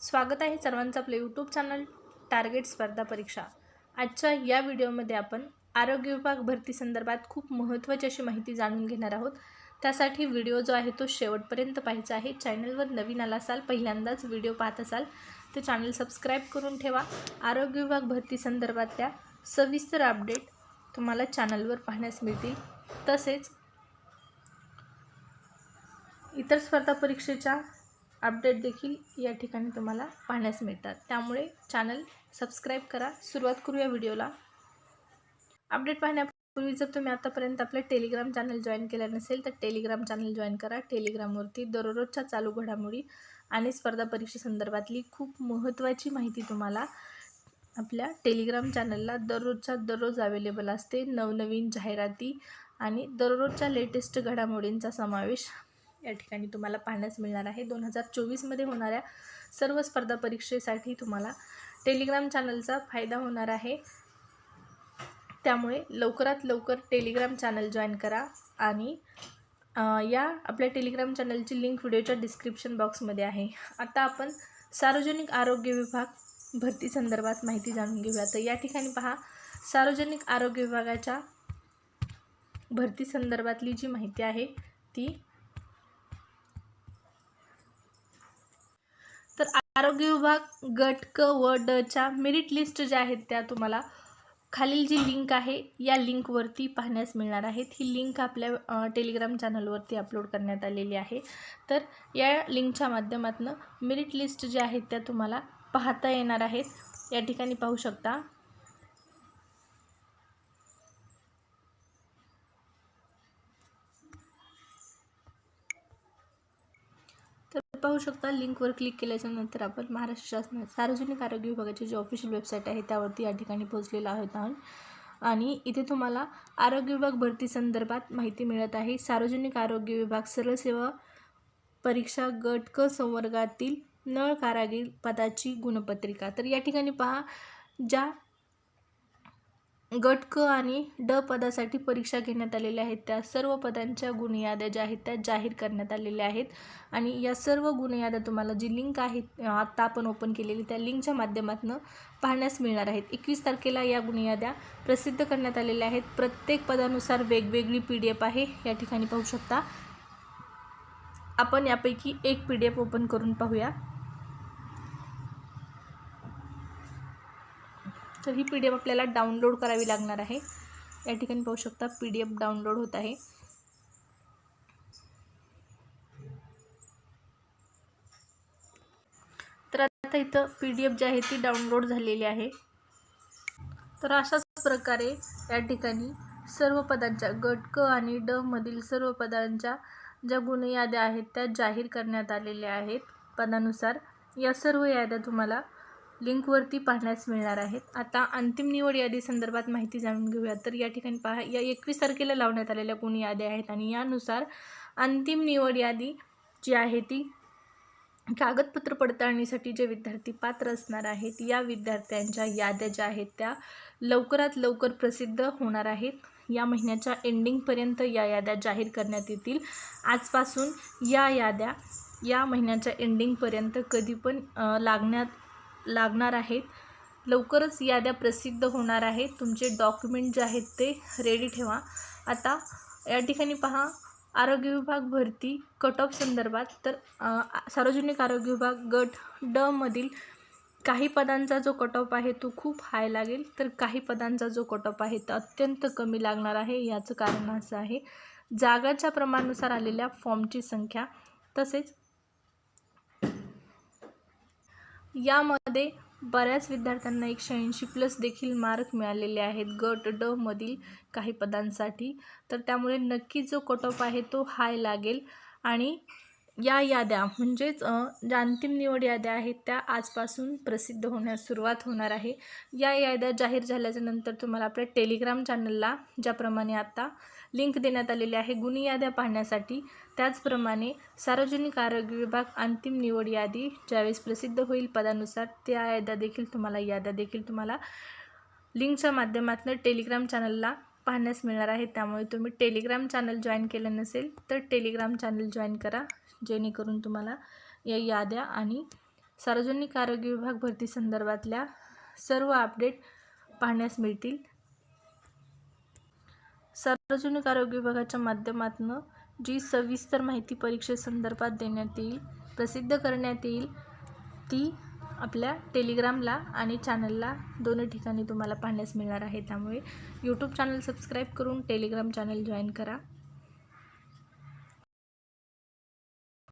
स्वागत आहे सर्वांचं आपलं यूट्यूब चॅनल टार्गेट स्पर्धा परीक्षा. आजच्या या व्हिडिओमध्ये आपण आरोग्य विभाग भरती संदर्भात खूप महत्त्वाची अशी माहिती जाणून घेणार आहोत. त्यासाठी व्हिडिओ जो आहे तो शेवटपर्यंत पाहायचा आहे. चॅनलवर नवीन आला असाल पहिल्यांदाच व्हिडिओ पाहत असाल तर चॅनल सबस्क्राईब करून ठेवा. आरोग्य विभाग भरती संदर्भातल्या सविस्तर अपडेट तुम्हाला चॅनलवर पाहण्यास मिळतील. तसेच इतर स्पर्धा परीक्षेच्या अपडेट देखील या ठिकाणी तुम्हाला पाहण्यास मिळतात. त्यामुळे चॅनल सबस्क्राईब करा. सुरुवात करूया व्हिडिओला अपडेट पाहण्यापूर्वी जर तुम्ही आतापर्यंत आपलं टेलिग्राम चॅनल जॉईन केलं नसेल तर टेलिग्राम चॅनल जॉईन करा. टेलिग्रामवरती दररोजच्या चालू घडामोडी आणि स्पर्धा परीक्षेसंदर्भातली खूप महत्त्वाची माहिती तुम्हाला आपल्या टेलिग्राम चॅनलला दररोजच्या दररोज अवेलेबल असते. नवनवीन जाहिराती आणि दररोजच्या लेटेस्ट घडामोडींचा समावेश या ठिकाणी तुम्हाला पाहण्यास मिळणार आहे. दोन हजार चोवीसमध्ये होणाऱ्या सर्व स्पर्धा परीक्षेसाठी तुम्हाला टेलिग्राम चॅनलचा फायदा होणार आहे. त्यामुळे लवकरात लवकर टेलिग्राम चॅनल जॉईन करा आणि या आपल्या टेलिग्राम चॅनलची लिंक व्हिडिओच्या डिस्क्रिप्शन बॉक्समध्ये आहे. आता आपण सार्वजनिक आरोग्य विभाग भरती संदर्भात माहिती जाणून घेऊया. तर या ठिकाणी पहा सार्वजनिक आरोग्य विभागाच्या भरती संदर्भातली जी माहिती आहे ती तर आरोग्य विभाग गट क व डच्या मेरिट लिस्ट ज्या आहेत त्या तुम्हाला खालील जी लिंक आहे या लिंकवरती पाहण्यास मिळणार आहेत. ही लिंक आपल्या टेलिग्राम चॅनलवरती अपलोड करण्यात आलेली आहे. तर या लिंकच्या माध्यमातून मेरिट लिस्ट ज्या आहेत त्या तुम्हाला पाहता येणार आहेत. या ठिकाणी पाहू शकता तर पाहू शकता लिंकवर क्लिक केल्याच्यानंतर आपण महाराष्ट्र शासन सार्वजनिक आरोग्य विभागाची जी ऑफिशियल वेबसाईट आहे त्यावरती या ठिकाणी पोहोचलेलो आहोत आहोत आणि इथे तुम्हाला आरोग्य विभाग भरती संदर्भात माहिती मिळत आहे. सार्वजनिक आरोग्य विभाग सरळ सेवा परीक्षा गट क संवर्गातील नळ कारागीर पदाची गुणपत्रिका. तर या ठिकाणी पहा ज्या गट क आणि ड पदासाठी परीक्षा घेण्यात आलेल्या आहेत. त्या सर्व पदांच्या गुणयाद्या ज्या आहेत त्या जाहीर करण्यात आलेल्या आहेत. आणि या सर्व गुणयाद्या तुम्हाला जी लिंक आहे आत्ता आपण ओपन केलेली त्या लिंकच्या माध्यमातून पाहण्यास मिळणार आहेत. एकवीस तारखेला या गुणयाद्या प्रसिद्ध करण्यात आलेल्या आहेत. प्रत्येक पदानुसार वेगवेगळी पी डी एफ आहे. या ठिकाणी पाहू शकता. आपण यापैकी एक पी डी एफ ओपन करून पाहूया. तर ही पी डी एफ आपल्याला डाउनलोड करावी लागणार आहे. या ठिकाणी पाहू शकता पी डी एफ डाउनलोड होत आहे. तर आता इथं पी डी एफ जी आहे ती डाउनलोड झालेली आहे. तर अशाच प्रकारे या ठिकाणी सर्व पदांच्या गट क आणि ड मधील सर्व पदांच्या ज्या गुणयाद्या आहेत त्या जाहीर करण्यात आलेल्या आहेत. पदानुसार या सर्व याद्या तुम्हाला लिंकवरती पाहण्यास मिळणार आहेत. आता अंतिम निवड यादी संदर्भात माहिती जाणून घेऊया. तर या ठिकाणी पहा या एकवीस तारखेला लावण्यात आलेल्या गुण याद्या आहेत आणि यानुसार अंतिम निवड यादी जी आहे ती कागदपत्र पडताळणीसाठी जे विद्यार्थी पात्र असणार आहेत या विद्यार्थ्यांच्या याद्या ज्या आहेत त्या लवकरात लवकर प्रसिद्ध होणार आहेत. या महिन्याच्या एंडिंगपर्यंत या याद्या जाहीर करण्यात येतील. आजपासून या याद्या या महिन्याच्या एंडिंगपर्यंत कधी पण लागण्यात लागणार आहेत. लवकरच याद्या प्रसिद्ध होणार आहेत. तुमचे डॉक्युमेंट जे आहेत ते रेडी ठेवा. आता या ठिकाणी पहा आरोग्य विभाग भरती कट ऑफ संदर्भात तर सार्वजनिक आरोग्य विभाग गट ड मधील काही पदांचा जो कट ऑफ आहे तो खूप हाय लागेल. तर काही पदांचा जो कट ऑफ आहे तो अत्यंत कमी लागणार आहे. याचं कारण असं आहे जागाच्या प्रमाणानुसार आलेल्या फॉर्मची संख्या तसेच यामध्ये बऱ्याच विद्यार्थ्यांना एकशे ऐंशी प्लस देखील मार्क मिळालेले आहेत. गट ड मधील काही पदांसाठी. तर त्यामुळे नक्की जो कट ऑफ आहे तो हाय लागेल. आणि या याद्या म्हणजेच ज्या अंतिम निवड याद्या आहेत त्या आजपासून प्रसिद्ध होण्यास सुरुवात होणार आहे. या याद्या जाहीर झाल्याच्यानंतर तुम्हाला आपल्या टेलिग्राम चॅनलला ज्याप्रमाणे आता लिंक देण्यात आलेली आहे गुणी याद्या पाहण्यासाठी त्याचप्रमाणे सार्वजनिक आरोग्य विभाग अंतिम निवड यादी ज्यावेळेस प्रसिद्ध होईल पदानुसार त्या याद्या देखील तुम्हाला याद्या देखील तुम्हाला लिंकच्या माध्यमातून टेलिग्राम चॅनलला पाहण्यास मिळणार आहे. त्यामुळे तुम्ही टेलिग्राम चॅनल जॉईन केलं नसेल तर टेलिग्राम चॅनल जॉईन करा. जेणेकरून तुम्हाला या याद्या आणि सार्वजनिक आरोग्य विभाग भरती संदर्भातल्या सर्व अपडेट पाहण्यास मिळतील. सार्वजनिक आरोग्य विभागाच्या माध्यमातून जी सविस्तर माहिती परीक्षेसंदर्भात देण्यात येईल प्रसिद्ध करण्यात येईल ती आपल्या टेलिग्रामला आणि चॅनलला दोन्ही ठिकाणी तुम्हाला पाहण्यास मिळणार आहे. त्यामुळे यूट्यूब चॅनल सबस्क्राईब करून टेलिग्राम चॅनल जॉईन करा.